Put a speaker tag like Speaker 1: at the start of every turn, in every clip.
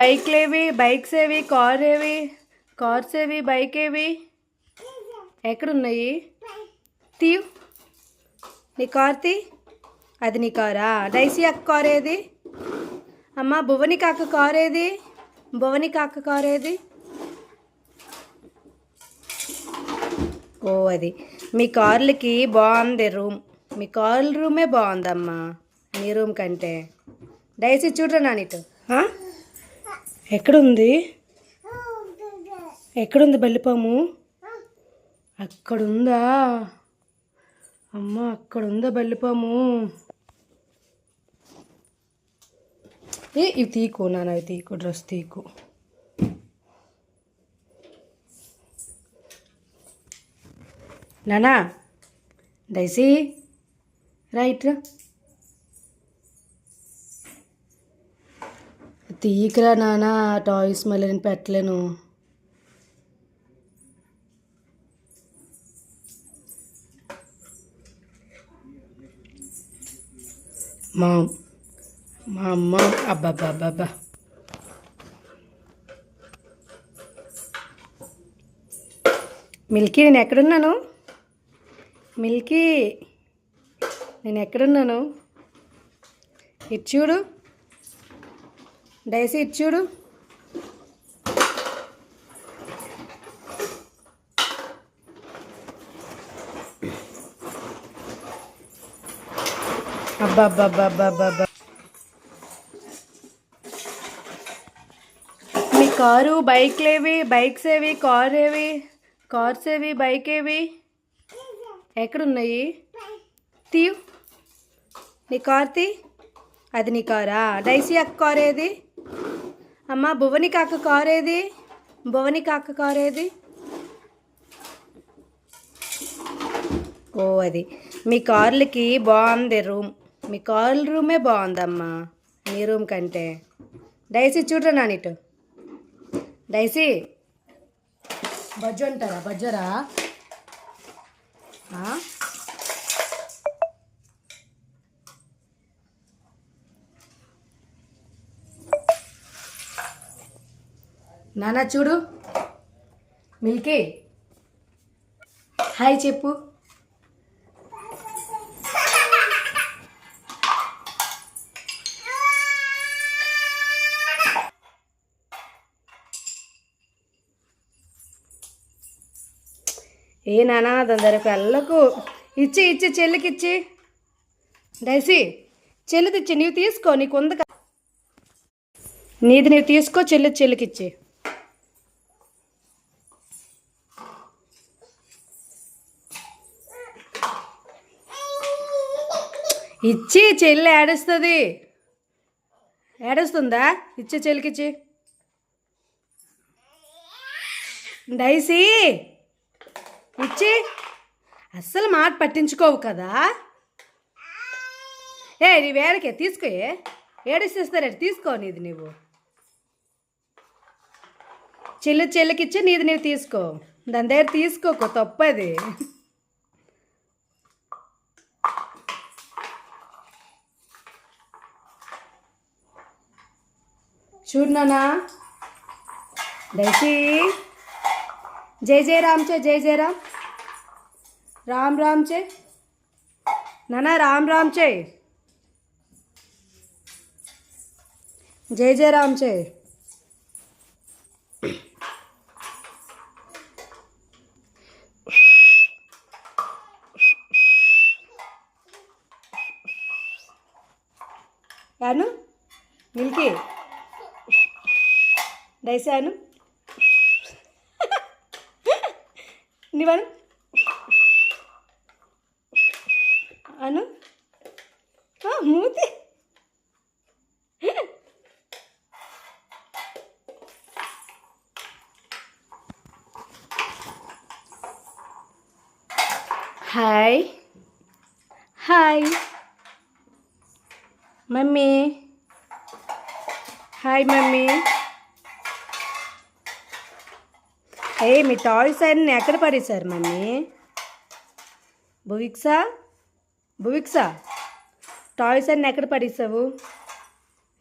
Speaker 1: బైక్లేవి bikes ఏవి car ఏవి cars ఏవి బైక్ ఏవి ఎక్కడున్నాయి? తీవ్ నీ కార్ తీ అది నీ కారా? డైసీ అక్క కార్ ఏది అమ్మ భువని కాక కార్ ఏది భువని కాక కార్ ఏది ఓ అది. మీ కార్లకి బాగుంది రూమ్. మీ కార్ల రూమే బాగుందమ్మా. మీ రూమ్ కంటే. డైసీ చూడరా నానిటు ఎక్కడుంది? ఎక్కడుంది బల్లిపాము? అక్కడుందా? అమ్మ అక్కడుందా బల్లిపాము? ఏ ఇవి తీకు నాన్న ఇవి తీకు డ్రెస్ తీకు. నానా డైసీ రైట్ తీయకరా నాన్న టాయ్స్ మళ్ళీ నేను పెట్టలేను. మా మా అమ్మ అబ్బాబ్బాబ్బా మిల్కీ నేను ఎక్కడున్నాను? మిల్కీ నేను ఎక్కడున్నాను? ఇటు చూడు. డైసీ చూడు. అబ్బా అబ్బా అబ్బా అబ్బా అబ్బా అబ్బా మీ కారు బైక్లేవి బైక్స్ ఏవి కార్ ఏవి కార్స్ ఏవి బైక్ ఏవి ఎక్కడున్నాయి? తీయు. నీ కార్ తీ. అది నీ కారా? డైసీ అక్క కార్ ఏది? అమ్మ భువని కాక కారు ఏది భువని కాక కారు ఏది ఓ అది. మీ కార్లకి బాగుంది రూమ్. మీ కార్ల రూమే బాగుందమ్మా మీ రూమ్ కంటే. డైసీ చూడరా నానిటు డైసీ? బజ్జు అంటారా? బజ్జరా? నానా చూడు. మిల్కీ. హాయ్ చెప్పు. ఏ నానా దాని పిల్లలకు ఇచ్చి ఇచ్చి చెల్లికి ఇచ్చి డైసీ చెల్లి తెచ్చి నీవు తీసుకో నీకు ఉంది కదా. నీది నీవు తీసుకో చెల్లి చెల్లికి ఇచ్చి చెల్లి ఏడుస్తుంది. ఏడుస్తుందా? ఇచ్చి చెల్లికిచ్చి. డైసీ ఇచ్చి. అస్సలు మాట పట్టించుకోవు కదా. ఏ నీ వేరకే తీసుకోయే ఏడిస్తేస్తారే తీసుకో నీది నువ్వు చెల్లి చెల్లికిచ్చి నీది నీవు తీసుకో. దాని దగ్గర తీసుకోకు తప్పది. చూడు నానా డైసీ జై జై రామ్ చే జై జై రామ్. రామ్ రామ్ చే. నానా రామ్ రామ్ చే. జై జై రామ్ చే. యాను మిల్కీ. డైసాను నీవను అను ఆ, మూతి hi hi mummy hi mummy ఏ మీ టాయ్స్ అన్నీ ఎక్కడ పడేశారు మమ్మీ? భువిక్సా? భువిక్సా? టాయ్స్ అన్నీ ఎక్కడ పడేసావు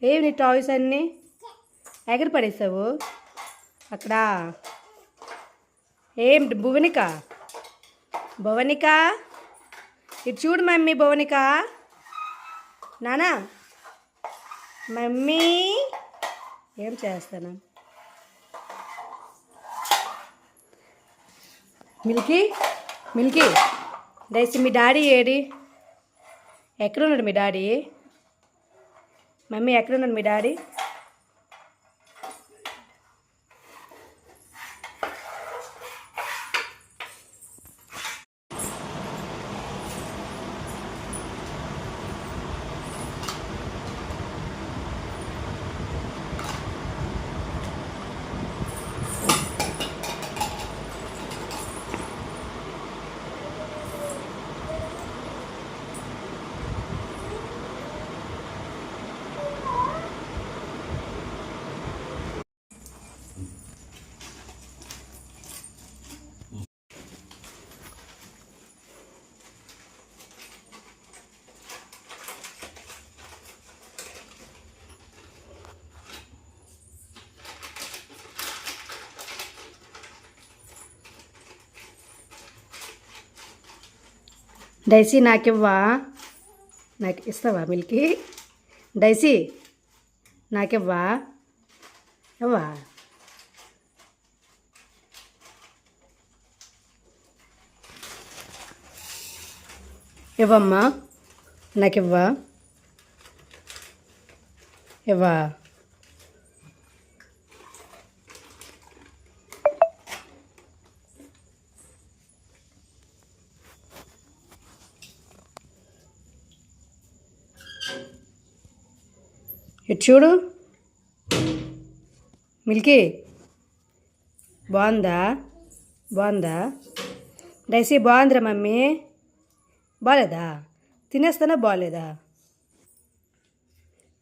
Speaker 1: ఏవి నీ టాయ్స్ అన్నీ ఎక్కడ పడేసావు అక్కడ? ఏం భువనిక? భువనిక? ఇటు చూడు మమ్మీ భువనిక. నానా? మమ్మీ? ఏం చేస్తాను మిల్కీ మిల్కీ. దయచేసి మీ డాడీ ఏడి? ఎక్కడున్నాడు మీ డాడీ? మమ్మీ ఎక్కడున్నాడు మీ డాడీ? డైసీ నాకివ్వా నాకు ఇస్తావా మిల్కీ డైసీ నాకివ్వా ఇవ్వా ఇవ్వమ్మా నాకివ్వా ఇవ్వా ఇటు చూడు. మిల్కీ బాగుందా? బాగుందా? డైసీ బాగుందిరా మమ్మీ. బాగాలేదా తినేస్తానా? బాగాలేదా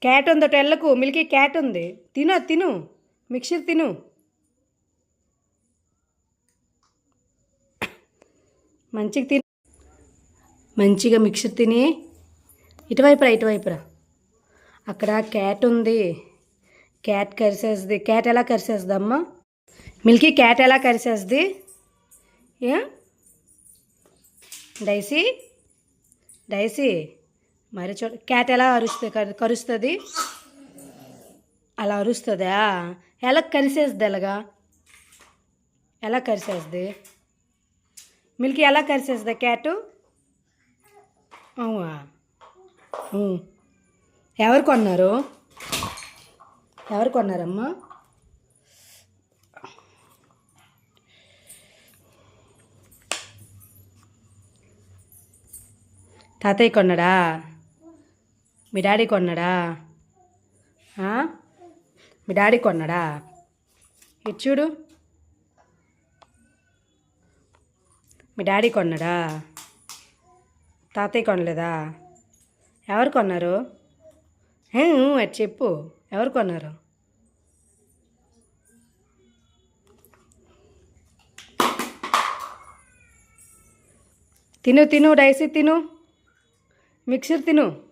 Speaker 1: క్యాట్ ఉందట టెల్లకు మిల్కీ క్యాట్ ఉంది. తిను తిను. మిక్చర్ తిను. మంచిగా తిని. మంచిగా మిక్చర్ తిని. ఇటువైపురా ఇటువైపురా. అక్కడ క్యాట్ ఉంది. క్యాట్ కరిసేస్తుంది క్యాట్ ఎలా కరిసేస్తుందమ్మా మిల్కీ క్యాట్ ఎలా కరిసేస్తుంది ఏ? డైసీ? డైసీ? మరి చూ క్యాట్ ఎలా అరుస్తుంది కరు- కరుస్తుంది? అలా అరుస్తుందా? ఎలా కరిసేస్తుంది ఎలాగా? ఎలా కరిసేస్తుంది మిల్కీ ఎలా కరిసేస్తుంది క్యాటు? అవునా? ఎవరు కొన్నారు? ఎవరు కొన్నారమ్మా? తాతయ్య కొన్నాడా? మీ డాడీ కొన్నాడా? మీ డాడీ కొన్నాడా? ఇటు చూడు. మీ డాడీ కొన్నాడా? తాతయ్య కొనలేదా? ఎవరు కొన్నారు? అది చెప్పు. ఎవరు కొన్నారు? తిను తిను డైసీ తిను. మిక్సర్ తిను.